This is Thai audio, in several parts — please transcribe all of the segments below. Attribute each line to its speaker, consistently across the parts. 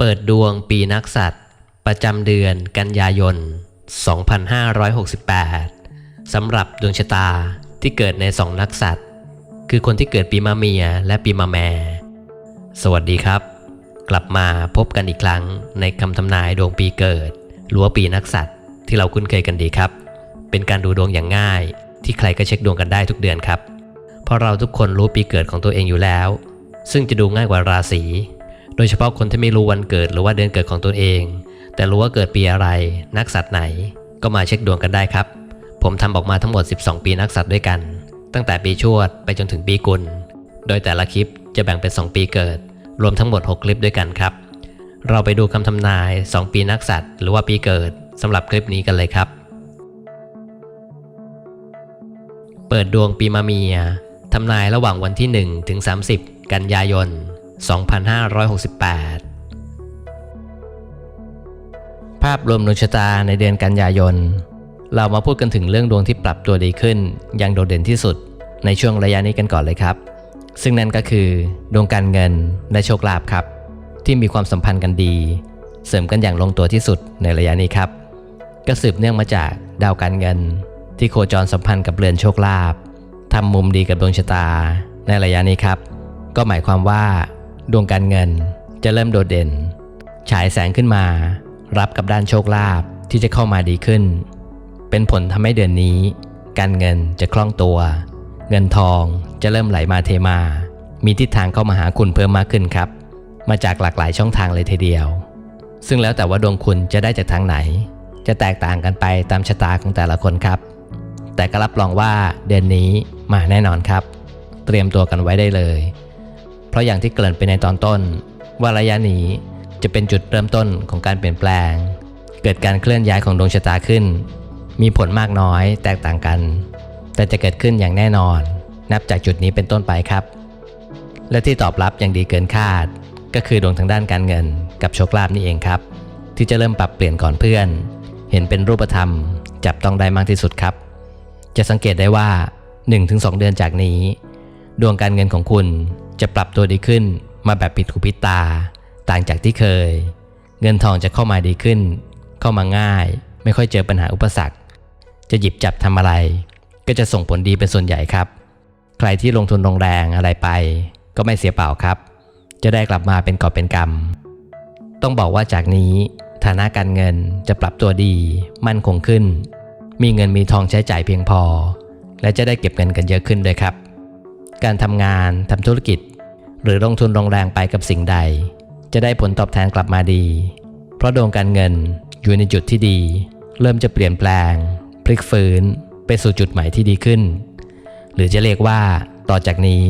Speaker 1: เปิดดวงปีนักสัตว์ ประจำเดือนกันยายน 2568 สำหรับดวงชะตาที่เกิดในสองนักสัตว์ คือคนที่เกิดปีมะเมียและปีมะแม่ สวัสดีครับ กลับมาพบกันอีกครั้งในคำทำนายดวงปีเกิดหรือว่าปีนักสัตว์ที่เราคุ้นเคยกันดีครับ เป็นการดูดวงอย่างง่าย ที่ใครก็เช็คดวงกันได้ทุกเดือนครับ เพราะเราทุกคนรู้ปีเกิดของตัวเองอยู่แล้ว ซึ่งจะดูง่ายกว่าราศี โดยเฉพาะคนที่ไม่รู้วันเกิดหรือว่าเดือนเกิดของตัวเอง แต่รู้ว่าเกิดปีอะไร นักสัตว์ไหน ก็มาเช็คดวงกันได้ครับ ผมทำออกมาทั้งหมด 12 ปีนักสัตว์ด้วยกัน ตั้งแต่ปีชวดไปจนถึงปีกุล โดยแต่ละคลิปจะแบ่งเป็น 2 ปีเกิด รวมทั้งหมด 6 คลิปด้วยกันครับ เราไปดูคำทำนาย 2 ปีนักสัตว์ หรือว่าปีเกิดสำหรับคลิปนี้กันเลยครับ เปิดดวงปีมะเมียทำนายระหว่างวันที่ 1 ถึง 30 กันยายน 2568 ภาพรวมดวงชะตาในเดือนกันยายน เรามาพูดกันถึงเรื่องดวงที่ปรับตัวดีขึ้นอย่างโดดเด่นที่สุดในช่วงระยะนี้กันก่อนเลยครับ ซึ่งนั่นก็คือ ดวงการเงินและโชคลาภครับ ที่มีความสัมพันธ์กันดี เสริมกันอย่างลงตัวที่สุดในระยะนี้ครับ ก็สืบเนื่องมาจากดาวการเงิน ที่โคจรสัมพันธ์กับเรือนโชคลาภทำมุมดีกับดวงชะตาในระยะนี้ครับ ก็หมายความว่า ดวงการเงินจะเริ่มโดดเด่น ฉายแสงขึ้นมา รับกับด้านโชคลาภที่จะเข้ามาดีขึ้น เป็นผลทำให้เดือนนี้ การเงินจะคล่องตัว เงินทองจะเริ่มไหลมาเทมา มีทิศทางเข้ามาหาคุณเพิ่มมากขึ้นครับ มาจากหลากหลายช่องทางเลยทีเดียว ซึ่งแล้วแต่ว่าดวงคุณจะได้จากทางไหน จะแตกต่างกันไปตามชะตาของแต่ละคนครับ แต่ก็รับรองว่าเดือนนี้มาแน่นอนครับ เตรียมตัวกันไว้ได้เลย ราะอย่างที่เกริ่นไปในตอนต้น ว่าระยะนี้จะเป็นจุดเริ่มต้นของการเปลี่ยนแปลง เกิดการเคลื่อนย้ายของดวงชะตาขึ้น มีผลมากน้อยแตกต่างกัน แต่จะเกิดขึ้นอย่างแน่นอน นับจากจุดนี้เป็นต้นไปครับ และที่ตอบรับอย่างดีเกินคาด ก็คือดวงทางด้านการเงินกับโชคลาภนี่เองครับ ที่จะเริ่มปรับเปลี่ยนก่อนเพื่อน เห็นเป็นรูปธรรม จับต้องได้มากที่สุดครับ จะสังเกตได้ว่า 1-2 เดือนจากนี้ ดวงการเงินของคุณ จะปรับตัวดีขึ้นมาแบบผิดหูผิดตา ต่างจากที่เคย เงินทองจะเข้ามาดีขึ้น เข้ามาง่าย ไม่ค่อยเจอปัญหาอุปสรรค จะหยิบจับทำอะไร ก็จะส่งผลดีเป็นส่วนใหญ่ครับ ใครที่ลงทุนลงแรงอะไรไป ก็ไม่เสียเปล่าครับ จะได้กลับมาเป็นกอบเป็นกำต้องบอกว่าจากนี้ ฐานะการเงินจะปรับตัวดี มั่นคงขึ้น มีเงินมีทองใช้จ่ายเพียงพอ และจะได้เก็บเงินกันเยอะขึ้นด้วยครับ การทำงานทำธุรกิจ หรือลงทุนลงแรงไปกับสิ่งใด จะได้ผลตอบแทนกลับมาดี เพราะดวงการเงินอยู่ในจุดที่ดี เริ่มจะเปลี่ยนแปลง พลิกฟื้น ไปสู่จุดใหม่ที่ดีขึ้น หรือจะเรียกว่า ต่อจากนี้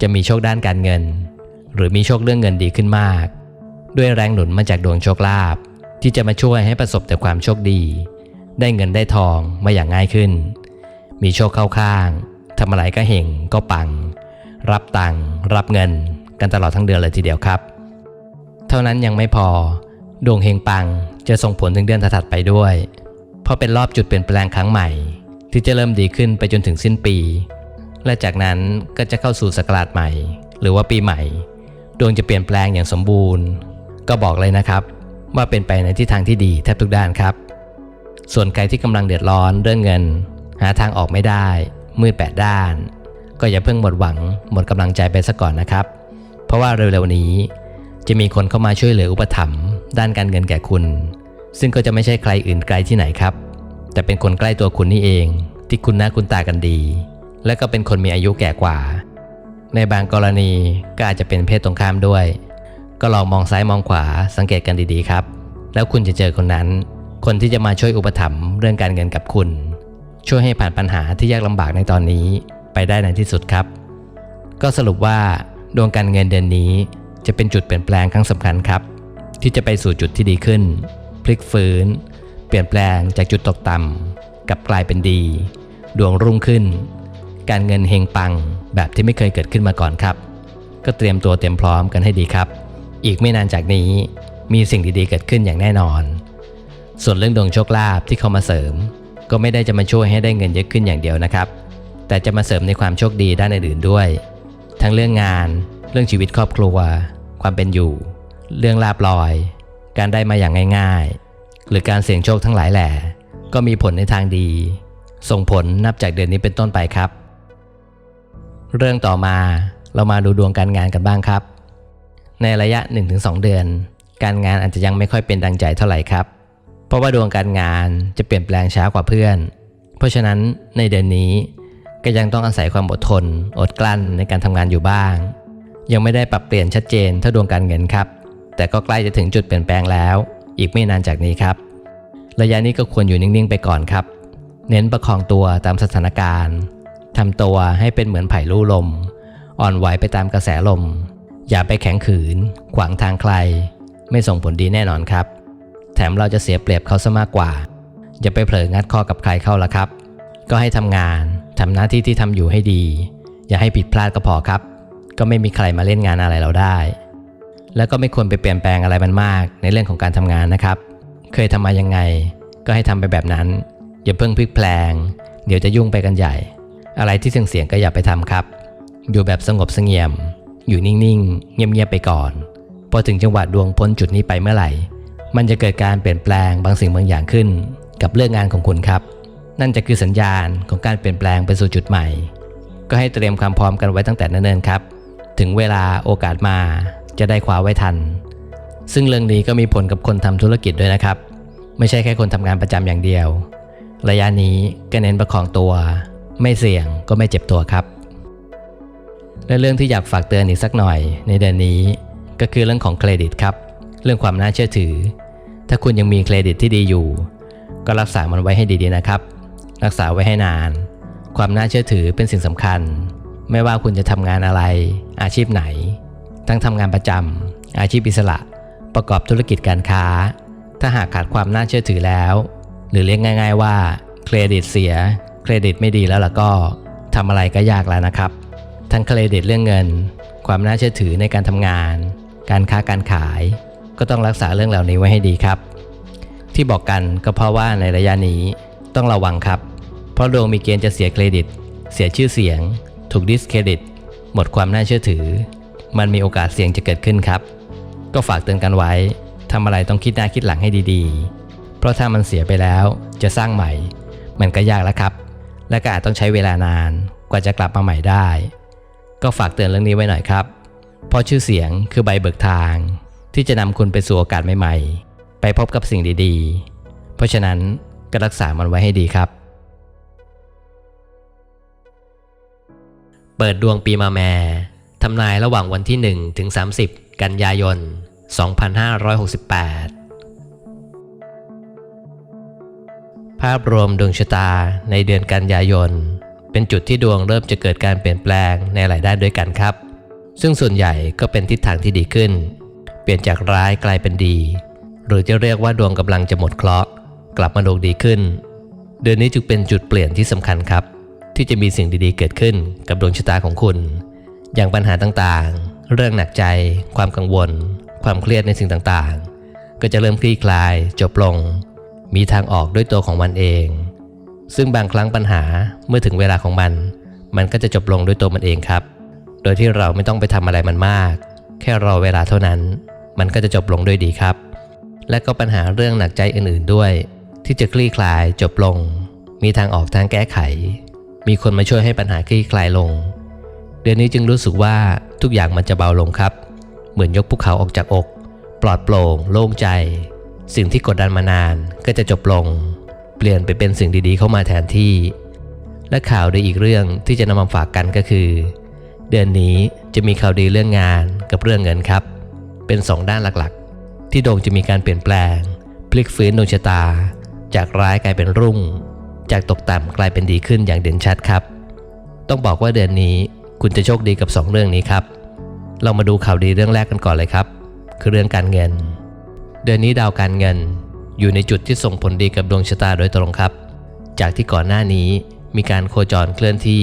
Speaker 1: จะมีโชคด้านการเงิน หรือมีโชคเรื่องเงินดีขึ้นมาก ด้วยแรงหนุนมาจากดวงโชคลาภที่จะมาช่วยให้ประสบแต่ความโชคดี ได้เงินได้ทองมาอย่างง่ายขึ้น มีโชคเข้าข้าง ทำอะไรก็เห่งก็ปัง รับตังรับเงิน กันตลอดทั้งเดือนเลยทีเดียวครับ เท่านั้นยังไม่พอ ดวงเฮงปังจะส่งผลถึงเดือนถัดไปด้วย เพราะเป็นรอบจุดเปลี่ยนแปลงครั้งใหม่ ที่จะเริ่มดีขึ้นไปจนถึงสิ้นปี และจากนั้นก็จะเข้าสู่สกราชใหม่ หรือว่าปีใหม่ ดวงจะเปลี่ยนแปลงอย่างสมบูรณ์ ก็บอกเลยนะครับว่าเป็นไปในทิศทางที่ดีแทบทุกด้านครับ ส่วนใครที่กำลังเดือดร้อนเรื่องเงิน หาทางออกไม่ได้ มืดแปดด้าน ก็อย่าเพิ่งหมดหวังหมดกำลังใจไปซะก่อนนะครับ เพราะว่าเร็วๆนี้จะมีคนเข้ามาช่วยเหลืออุปถัมภ์ด้านการเงินแก่คุณ ซึ่งก็จะไม่ใช่ใครอื่นไกลที่ไหนครับ แต่เป็นคนใกล้ตัวคุณนี่เอง ที่คุณหน้าคุณตากันดี และก็เป็นคนมีอายุแก่กว่า ในบางกรณีก็อาจจะเป็นเพศตรงข้ามด้วย ก็ลองมองซ้ายมองขวาสังเกตกันดีๆครับ แล้วคุณจะเจอคนนั้น คนที่จะมาช่วยอุปถัมภ์เรื่องการเงินกับคุณ ช่วยให้ผ่านปัญหาที่ยากลำบากในตอนนี้ไปได้ในที่สุดครับ ก็สรุปว่าดวงการเงินเดือนนี้จะเป็นจุดเปลี่ยนแปลงครั้งสำคัญครับ ที่จะไปสู่จุดที่ดีขึ้น พลิกฟื้น เปลี่ยนแปลงจากจุดตกต่ำกลับกลายเป็นดี ดวงรุ่งขึ้น การเงินเฮงปังแบบที่ไม่เคยเกิดขึ้นมาก่อนครับ ก็เตรียมตัวเตรียมพร้อมกันให้ดีครับ อีกไม่นานจากนี้มีสิ่งดีๆเกิดขึ้นอย่างแน่นอน ส่วนเรื่องดวงโชคลาภที่เข้ามาเสริม ก็ไม่ได้จะมาช่วยให้ได้เงินเยอะขึ้นอย่างเดียวนะครับ แต่จะมาเสริมในความโชคดีด้านอื่นๆด้วย ทั้งเรื่องงาน เรื่องชีวิตครอบครัว ความเป็นอยู่ เรื่องลาบลอย การได้มาอย่างง่ายๆ หรือการเสี่ยงโชคทั้งหลายแหล่ก็มีผลในทางดี ส่งผลนับจากเดือนนี้เป็นต้นไปครับ เรื่องต่อมาเรามาดูดวงการงานกันบ้างครับ ในระยะ 1-2 เดือน การงานอาจจะยังไม่ค่อยเป็นดังใจเท่าไหร่ครับ เพราะว่าดวงการงานจะเปลี่ยนแปลงช้ากว่าเพื่อน เพราะฉะนั้นในเดือนนี้ก็ยังต้องอาศัยความอดทน อดกลั้นในการทำงานอยู่บ้าง ยังไม่ได้ปรับเปลี่ยนชัดเจนเท่าดวงการเงินครับ แต่ก็ใกล้จะถึงจุดเปลี่ยนแปลงแล้ว อีกไม่นานจากนี้ครับ ระยะนี้ก็ควรอยู่นิ่งๆไปก่อนครับ เน้นประคองตัวตามสถานการณ์ทำตัวให้เป็นเหมือนไผ่ลู่ลม อ่อนไหวไปตามกระแสลม อย่าไปแข็งขืน ขวางทางใคร ไม่ส่งผลดีแน่นอนครับ ถมเราจะเสียเปรียบเขาซะมากกว่า อย่าไปเผลองัดข้อกับใครเข้าละครับ ก็ให้ทำงานทำหน้าที่ที่ทำอยู่ให้ดี อย่าให้ผิดพลาดก็พอครับ ก็ไม่มีใครมาเล่นงานอะไรเราได้ แล้วก็ไม่ควรไปเปลี่ยนแปลงอะไรมันมากในเรื่องของการทำงานนะครับ เคยทำมายังไง ก็ให้ทำไปแบบนั้น อย่าเพิ่งพลิกแปลง เดี๋ยวจะยุ่งไปกันใหญ่ อะไรที่เสี่ยงๆก็อย่าไปทำครับ อยู่แบบสงบเสงี่ยม อยู่นิ่งๆ เงียบๆไปก่อน พอถึงจังหวะดวงพ้นจุดนี้ไปเมื่อไหร่ มันจะเกิดการเปลี่ยนแปลงบางสิ่งบางอย่างขึ้น กับเรื่องงานของคุณครับ นั่นจะคือสัญญาณของการเปลี่ยนแปลงไปสู่จุดใหม่ ก็ให้เตรียมความพร้อมกันไว้ตั้งแต่เนิ่นๆครับ ถึงเวลาโอกาสมาจะได้คว้าไว้ทัน ซึ่งเรื่องนี้ก็มีผลกับคนทำธุรกิจด้วยนะครับ ไม่ใช่แค่คนทำงานประจำอย่างเดียว ระยะนี้ก็เน้นประคองตัว ไม่เสี่ยงก็ไม่เจ็บตัวครับ และเรื่องที่อยากฝากเตือนอีกสักหน่อย ในเดือนนี้ก็คือเรื่องของเครดิตครับ เรื่องความน่าเชื่อถือ ถ้าคุณยังมีเครดิตที่ดีอยู่ ก็รักษามันไว้ให้ดีๆนะครับ รักษาไว้ให้นาน ความน่าเชื่อถือเป็นสิ่งสำคัญ ไม่ว่าคุณจะทำงานอะไร อาชีพไหน ทั้งทำงานประจำอาชีพอิสระ ประกอบธุรกิจการค้า ถ้าหากขาดความน่าเชื่อถือแล้ว หรือเรียกง่าย ๆ ว่าเครดิตเสีย เครดิตไม่ดีแล้วล่ะก็ทำอะไรก็ยากแล้วนะครับ ทั้งเครดิตเรื่องเงิน ความน่าเชื่อถือในการทำงาน การค้าการขาย ก็ต้องรักษาเรื่องเหล่านี้ไว้ให้ดีครับ ที่บอกกันก็เพราะว่าในระยะนี้ต้องระวังครับ เพราะดวงมีเกณฑ์จะเสียเครดิต เสียชื่อเสียง ถูกดิสเครดิต หมดความน่าเชื่อถือ มันมีโอกาสเสี่ยงจะเกิดขึ้นครับ ก็ฝากเตือนกันไว้ทำอะไรต้องคิดหน้าคิดหลังให้ดีๆ เพราะถ้ามันเสียไปแล้วจะสร้างใหม่ มันก็ยากแล้วครับ และก็อาจต้องใช้เวลานานกว่าจะกลับมาใหม่ได้ ก็ฝากเตือนเรื่องนี้ไว้หน่อยครับ เพราะชื่อเสียงคือใบเบิกทาง ที่จะนำคุณไปสู่โอกาสใหม่ๆ ไปพบกับสิ่งดีๆ เพราะฉะนั้นก็รักษามันไว้ให้ดีครับ เปิดดวงปีมาแม่ทำนายระหว่างวันที่ 1 ถึง 30 กันยายน 2568 ภาพรวมดวงชะตาในเดือนกันยายน เป็นจุดที่ดวงเริ่มจะเกิดการเปลี่ยนแปลงในหลายด้านด้วยกันครับ ซึ่งส่วนใหญ่ก็เป็นทิศทางที่ดีขึ้น เปลี่ยนจากร้ายกลายเป็นดี หรือจะเรียกว่าดวงกำลังจะหมดเคราะห์กลับมาดวงดีขึ้น เดือนนี้จึงเป็นจุดเปลี่ยนที่สำคัญครับ ที่จะมีสิ่งดีๆเกิดขึ้นกับดวงชะตาของคุณ อย่างปัญหาต่างๆ เรื่องหนักใจ ความกังวล ความเครียดในสิ่งต่างๆ ก็จะเริ่มคลี่คลายจบลง มีทางออกด้วยตัวของมันเอง ซึ่งบางครั้งปัญหาเมื่อถึงเวลาของมัน มันก็จะจบลงด้วยตัวมันเองครับ โดยที่เราไม่ต้องไปทำอะไรมันมาก แค่รอเวลาเท่านั้น มันก็จะจบลงด้วยดีครับ และก็ปัญหาเรื่องหนักใจอื่นๆด้วย ที่จะคลี่คลายจบลง มีทางออกทางแก้ไข มีคนมาช่วยให้ปัญหาคลี่คลายลง เดือนนี้จึงรู้สึกว่าทุกอย่างมันจะเบาลงครับ เหมือนยกภูเขาออกจากอก ปลอดโปร่ง โล่งใจ สิ่งที่กดดันมานานก็จะจบลง เปลี่ยนไปเป็นสิ่งดีๆ เข้ามาแทนที่ และข่าวดีอีกเรื่องที่จะนำมาฝากกันก็คือ เดือนนี้จะมีข่าวดีเรื่องงาน กับเรื่องเงินครับ เป็นสองด้านหลักๆ ที่ดวงจะมีการเปลี่ยนแปลง พลิกฟื้นดวงชะตา จากร้ายกลายเป็นรุ่ง จากตกต่ำกลายเป็นดีขึ้นอย่างเด่นชัดครับ ต้องบอกว่าเดือนนี้คุณจะโชคดีกับ 2 เรื่องนี้ครับ เรามาดูข่าวดีเรื่องแรกกันก่อนเลยครับ คือเรื่องการเงิน เดือนนี้ดาวการเงิน อยู่ในจุดที่ส่งผลดีกับดวงชะตาโดยตรงครับ จากที่ก่อนหน้านี้มีการโคจรเคลื่อนที่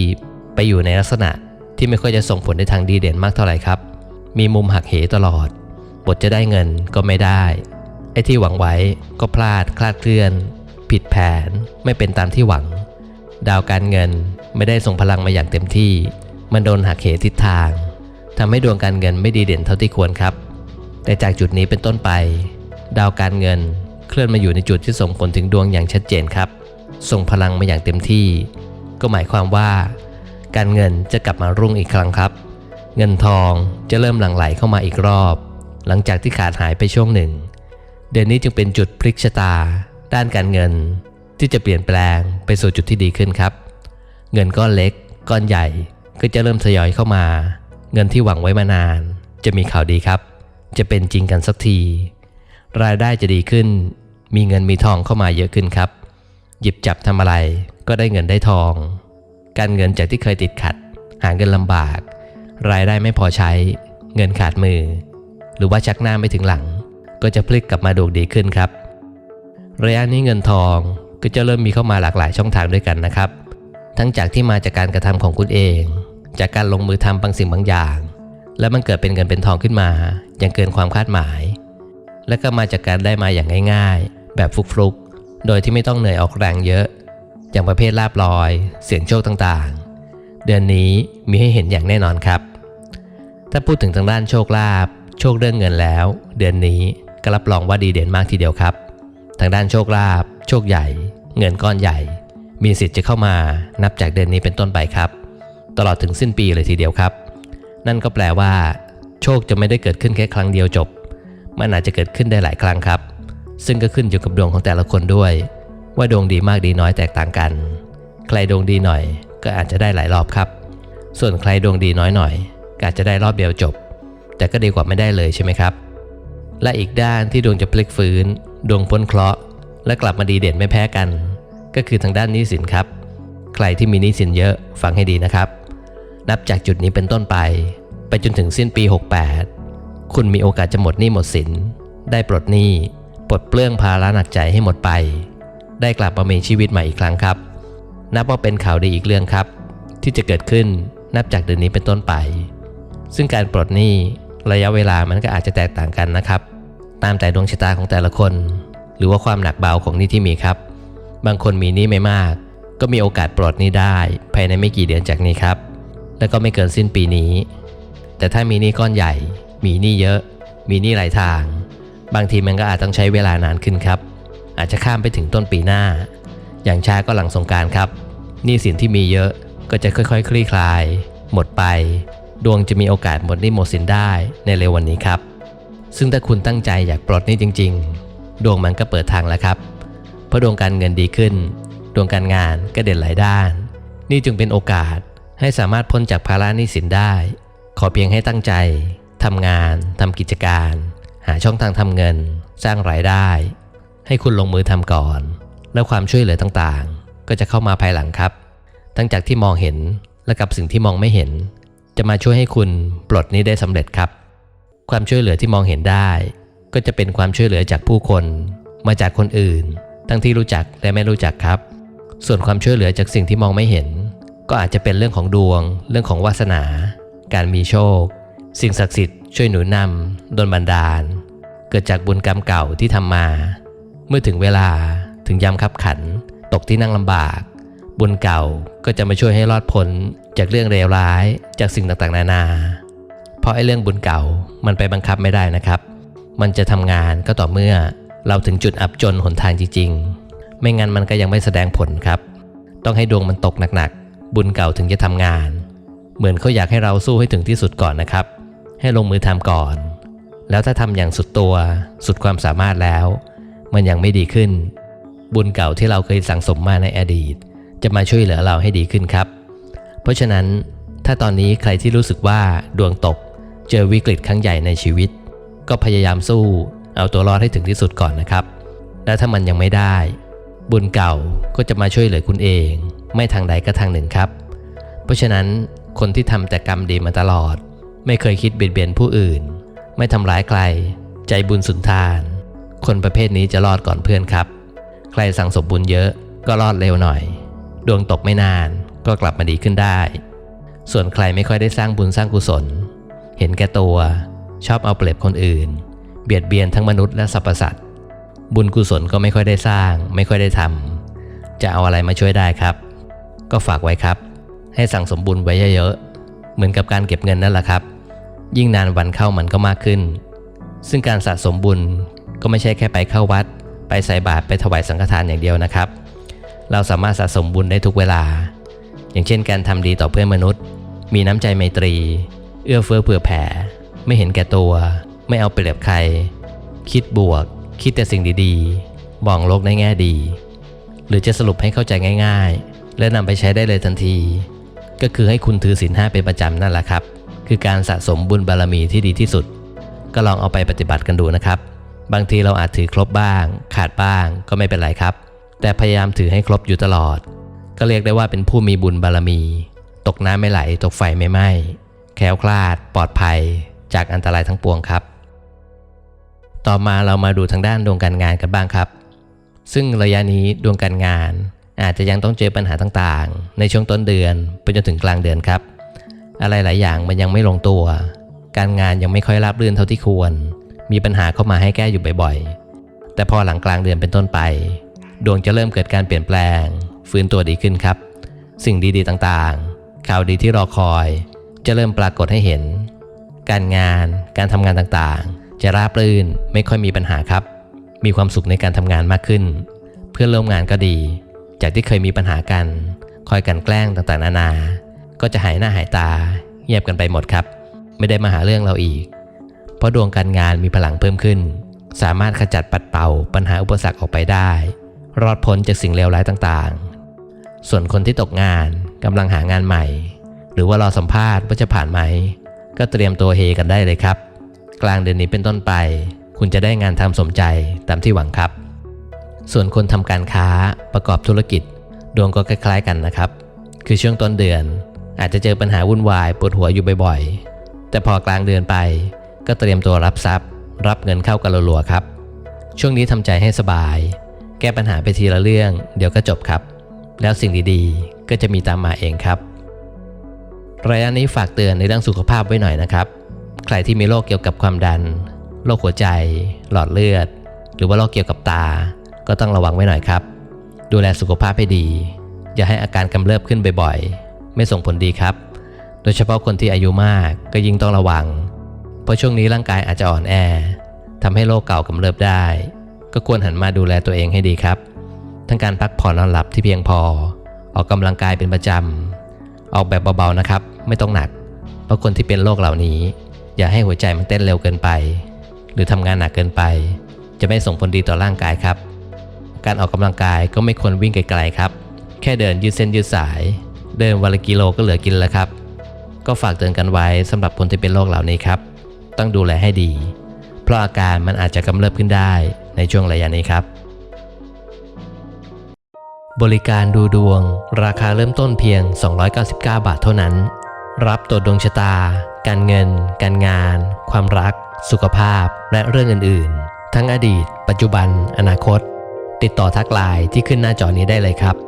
Speaker 1: ไปอยู่ในลักษณะที่ไม่ค่อยจะส่งผลในทางดีเด่นมากเท่าไหร่ครับ มีมุมหักเหตลอด บทจะได้เงินก็ไม่ได้ ไอ้ที่หวังไว้ก็พลาดคลาดเคลื่อน ผิดแผนไม่เป็นตามที่หวัง ดาวการเงินไม่ได้ส่งพลังมาอย่างเต็มที่ มันโดนหักเหทิศทางทำให้ดวงการเงินไม่ดีเด่นเท่าที่ควรครับ แต่จากจุดนี้เป็นต้นไป ดาวการเงินเคลื่อนมาอยู่ในจุดที่ส่งผลถึงดวงอย่างชัดเจนครับ ส่งพลังมาอย่างเต็มที่ ก็หมายความว่า การเงินจะกลับมารุ่งอีกครั้งครับ เงินทองจะเริ่มหลั่งไหลเข้ามาอีกรอบ หลังจากที่ขาดหายไปช่วงหนึ่ง เดือนนี้จึงเป็นจุดพลิกชะตา ด้านการเงิน ที่จะเปลี่ยนแปลงไปสู่จุดที่ดีขึ้นครับ เงินก้อนเล็ก ก้อนใหญ่ก็จะเริ่มทยอยเข้ามา เงินที่หวังไว้มานาน จะมีข่าวดีครับ จะเป็นจริงกันสักที รายได้จะดีขึ้น มีเงินมีทองเข้ามาเยอะขึ้นครับ หยิบจับทำอะไรก็ได้เงินได้ทอง การเงินจากที่เคยติดขัด หาเงินลำบาก รายได้ไม่พอใช้ เงินขาดมือ หรือว่าชักหน้าไม่ถึงหลัง ก็จะพลิกกลับมาโด่งดีขึ้นครับ ระยะนี้เงินทองก็จะเริ่มมีเข้ามาหลากหลายช่องทางด้วยกันนะครับ ทั้งจากที่มาจากการกระทำของคุณเอง จากการลงมือทำบางสิ่งบางอย่าง แล้วมันเกิดเป็นเงินเป็นทองขึ้นมา อย่างเกินความคาดหมาย และก็มาจากการได้มาอย่างง่าย ๆ แบบฟลุกๆโดยที่ไม่ต้องเหนื่อยออกแรงเยอะ อย่างประเภทลาบลอย เสียงโชคต่างๆ เดือนนี้มีให้เห็นอย่างแน่นอนครับ ถ้าพูดถึงทางด้านโชคลาภโชคเรื่องเงินแล้ว เดือนนี้ก็รับรองว่าดีเด่นมากทีเดียวครับ ทางด้านโชคลาภโชคใหญ่ เงินก้อนใหญ่ มีสิทธิ์จะเข้ามานับจากเดือนนี้เป็นต้นไปครับ ตลอดถึงสิ้นปีเลยทีเดียวครับ นั่นก็แปลว่า โชคจะไม่ได้เกิดขึ้นแค่ครั้งเดียวจบ มันอาจจะเกิดขึ้นได้หลายครั้งครับ ซึ่งก็ขึ้นอยู่กับดวงของแต่ละคนด้วย ว่าดวงดีมากดีน้อยแตกต่างกัน ใครดวงดีหน่อย ก็อาจจะได้หลายรอบครับ ส่วนใครดวงดีน้อยหน่อยก็อาจจะได้รอบเดียวจบ แต่ก็ดีกว่าไม่ได้เลยใช่ไหมครับ และอีกด้านที่ดวงจะพลิกฟื้น ดวงพ้นเคราะห์และกลับมาดีเด่นไม่แพ้กัน ก็คือทางด้านหนี้สินครับ ใครที่มีหนี้สินเยอะฟังให้ดีนะครับ นับจากจุดนี้เป็นต้นไป ไปจนถึงสิ้นปี 68 คุณมีโอกาสจะหมดหนี้หมดสิน ได้ปลดหนี้ปลดเปลื้องภาระหนักใจให้หมดไป ได้กลับมามีชีวิตใหม่อีกครั้งครับ นับว่าเป็นข่าวดีอีกเรื่องครับ ที่จะเกิดขึ้นนับจากเดือนนี้เป็นต้นไป ซึ่งการปลดหนี้ระยะเวลามันก็อาจจะแตกต่างกันนะครับ ตามแต่ดวงชะตาของแต่ละคน หรือว่าความหนักเบาของหนี้ที่มีครับ บางคนมีหนี้ไม่มาก ก็มีโอกาสปลดหนี้ได้ภายในไม่กี่เดือนจากนี้ครับ และก็ไม่เกินสิ้นปีนี้ แต่ถ้ามีหนี้ก้อนใหญ่ มีหนี้เยอะ มีหนี้หลายทาง บางทีมันก็อาจต้องใช้เวลานานขึ้นครับ อาจจะข้ามไปถึงต้นปีหน้า อย่างช้าก็หลังสงการครับหนี้สินที่มีเยอะก็จะค่อยๆ คลี่คลาย หมดไป ดวงจะมีโอกาสหมดหนี้หมดสินได้ในเร็ววันนี้ครับ ซึ่งถ้าคุณตั้งใจอยากปลดหนี้จริง ๆ ดวงมันก็เปิดทางแล้วครับ เพราะดวงการเงินดีขึ้น ดวงการงานก็เด่นหลายด้าน นี่จึงเป็นโอกาสให้สามารถพ้นจากภาระหนี้สินได้ ขอเพียงให้ตั้งใจทำงานทำกิจการ หาช่องทางทำเงิน สร้างรายได้ ให้คุณลงมือทำก่อน แล้วความช่วยเหลือต่างๆ ก็จะเข้ามาภายหลังครับ ทั้งจากที่มองเห็นและกับสิ่งที่มองไม่เห็น จะมาช่วยให้คุณปลดหนี้ได้สำเร็จครับ ความช่วยเหลือที่มองเห็นได้ ก็จะเป็นความช่วยเหลือจากผู้คน มาจากคนอื่น ทั้งที่รู้จักและไม่รู้จักครับ ส่วนความช่วยเหลือจากสิ่งที่มองไม่เห็น ก็อาจจะเป็นเรื่องของดวง เรื่องของวาสนา การมีโชค สิ่งศักดิ์สิทธิ์ช่วยหนุนนำดลบันดาล เกิดจากบุญกรรมเก่าที่ทำมา เมื่อถึงเวลา ถึงยามขับขัน ตกที่นั่งลำบาก บุญเก่าก็จะมาช่วยให้รอดพ้นจากเรื่องเลวร้ายจากสิ่งต่างๆ นานา เพราะไอ้เรื่องบุญเก่ามันไปบังคับไม่ได้นะครับ มันจะทำงานก็ต่อเมื่อเราถึงจุดอับจนหนทางจริง ๆ ไม่งั้นมันก็ยังไม่แสดงผลครับ ต้องให้ดวงมันตกหนักๆ บุญเก่าถึงจะทำงาน เหมือนเขาอยากให้เราสู้ให้ถึงที่สุดก่อนนะครับ ให้ลงมือทำก่อน แล้วถ้าทำอย่างสุดตัว สุดความสามารถแล้ว มันยังไม่ดีขึ้น บุญเก่าที่เราเคยสั่งสมมาในอดีต จะมาช่วยเหลือเราให้ดีขึ้นครับ เพราะฉะนั้นถ้าตอนนี้ใครที่รู้สึกว่าดวงตก เจอวิกฤตครั้งใหญ่ในชีวิต ก็พยายามสู้ เอาตัวรอดให้ถึงที่สุดก่อนนะครับ และถ้ามันยังไม่ได้ บุญเก่าก็จะมาช่วยเหลือคุณเอง ไม่ทางใดก็ทางหนึ่งครับ เพราะฉะนั้นคนที่ทำแต่กรรมดีมาตลอด ไม่เคยคิดเบียดเบียนผู้อื่น ไม่ทำร้ายใคร ใจบุญสุนทาน คนประเภทนี้จะรอดก่อนเพื่อนครับ รสั่งสมบุญเยอะก็รอดเร็วหน่อย ดวงตกไม่นานก็กลับมาดีขึ้นได้ ส่วนใครไม่ค่อยได้สร้างบุญสร้างกุศล เห็นแก่ตัว ชอบเอาเปรียบคนอื่น เบียดเบียนทั้งมนุษย์และสรรพสัตว์บุญกุศลก็ไม่ค่อยได้สร้าง ไม่ค่อยได้ทำจะเอาอะไรมาช่วยได้ครับ ก็ฝากไว้ครับ ให้สั่งสมบุญไว้เยอะๆเหมือนกับการเก็บเงินนั่นแหละครับ ยิ่งนานวันเข้ามันก็มากขึ้น ซึ่งการสะสมบุญก็ไม่ใช่แค่ไปเข้าวัด ไปใส่บาตรไปถวายสังฆทานอย่างเดียวนะครับ เราสามารถสะสมบุญได้ทุกเวลา อย่างเช่น การทำดีต่อเพื่อนมนุษย์ มีน้ำใจไมตรี เอื้อเฟื้อเผื่อแผ่ ไม่เห็นแก่ตัว ไม่เอาเปรียบใคร คิดบวก คิดแต่สิ่งดีๆมองโลกในแง่ดี หรือจะสรุปให้เข้าใจง่าย ๆ และนำไปใช้ได้เลยทันที ก็คือให้คุณถือศีลห้าเป็นประจำนั่นแหละครับ คือการสะสมบุญบารมีที่ดีที่สุด ก็ลองเอาไปปฏิบัติกันดูนะครับ บางทีเราอาจถือครบบ้าง ขาดบ้างก็ไม่เป็นไรครับ แต่พยายามถือให้ครบอยู่ตลอด ก็เรียกได้ว่าเป็นผู้มีบุญบารมี ตกน้ำไม่ไหล ตกไฟไม่ไหม้แคล้วคลาด ปลอดภัย จากอันตรายทั้งปวงครับ ต่อมาเรามาดูทางด้านดวงการงานกันบ้างครับ ซึ่งระยะนี้ดวงการงานอาจจะยังต้องเจอปัญหาต่างๆ ในช่วงต้นเดือนไปจนถึงกลางเดือนครับ อะไรหลายอย่างมันยังไม่ลงตัว การงานยังไม่ค่อยราบรื่นเท่าที่ควร มีปัญหาเข้ามาให้แก้อยู่บ่อยๆ แต่พอหลังกลางเดือนเป็นต้นไป ดวงจะเริ่มเกิดการเปลี่ยนแปลง ฟื้นตัวดีขึ้นครับ สิ่งดีๆต่างๆ ข่าวดีที่รอคอย จะเริ่มปรากฏให้เห็น การงาน การทำงานต่างๆ จะราบรื่นไม่ค่อยมีปัญหาครับ มีความสุขในการทำงานมากขึ้น เพื่อนร่วมงานก็ดี จากที่เคยมีปัญหากัน คอยกันแกล้งต่างๆ นานา ก็จะหายหน้าหายตาเงียบกันไปหมดครับ ไม่ได้มาหาเรื่องเราอีก เพราะดวงการงานมีพลังเพิ่มขึ้น สามารถขจัดปัดเป่าปัญหาอุปสรรคออกไปได้ รอดพ้นจากสิ่งเลวร้ายต่างๆ ส่วนคนที่ตกงานกำลังหางานใหม่ หรือว่ารอสัมภาษณ์ว่าจะผ่านไหม ก็เตรียมตัวเฮกันได้เลยครับ กลางเดือนนี้เป็นต้นไป คุณจะได้งานทำสมใจตามที่หวังครับ ส่วนคนทำการค้าประกอบธุรกิจ ดวงก็คล้าย ๆ กันนะครับ คือช่วงต้นเดือนอาจจะเจอปัญหาวุ่นวายปวดหัวอยู่บ่อยๆ แต่พอกลางเดือนไป ก็เตรียมตัวรับทรัพย์ รับเงินเข้ากันรัวๆครับ ช่วงนี้ทำใจให้สบาย แก้ปัญหาไปทีละเรื่อง เดี๋ยวก็จบครับ แล้วสิ่งดีๆ ก็จะมีตามมาเองครับระยะนี้ฝากเตือนในเรื่องสุขภาพไว้หน่อยนะครับ ใครที่มีโรคเกี่ยวกับความดัน โรคหัวใจ หลอดเลือด หรือว่าโรคเกี่ยวกับตา ก็ต้องระวังไว้หน่อยครับ ดูแลสุขภาพให้ดี อย่าให้อาการกำเริบขึ้นบ่อยๆ ไม่ส่งผลดีครับ โดยเฉพาะคนที่อายุมากก็ยิ่งต้องระวัง เพราะช่วงนี้ร่างกายอาจจะอ่อนแอทำให้โรคเก่ากำเริบได้ ก็ควรหันมาดูแลตัวเองให้ดีครับ ทั้งการพักผ่อนนอนหลับที่เพียงพอ ออกกำลังกายเป็นประจำ ออกแบบเบาๆนะครับ ไม่ต้องหนัก เพราะคนที่เป็นโรคเหล่านี้ อย่าให้หัวใจมันเต้นเร็วเกินไป หรือทำงานหนักเกินไป จะไม่ส่งผลดีต่อร่างกายครับ การออกกำลังกายก็ไม่ควรวิ่งไกลๆครับ แค่เดินยืดเส้นยืดสาย เดินวันละกิโลก็เหลือกินแล้วครับ ก็ฝากเตือนกันไว้สำหรับคนที่เป็นโรคเหล่านี้ครับ ต้องดูแลให้ดี เพราะอาการมันอาจจะกำเริบขึ้นได้ในช่วงระยะนี้ครับ บริการดูดวง ราคาเริ่มต้นเพียง 299 บาทเท่านั้น รับตรวจดวงชะตา การเงิน การงาน ความรัก สุขภาพ และเรื่องอื่น ๆ ทั้งอดีต ปัจจุบัน อนาคต ติดต่อทักไลน์ที่ขึ้นหน้าจอนี้ได้เลยครับ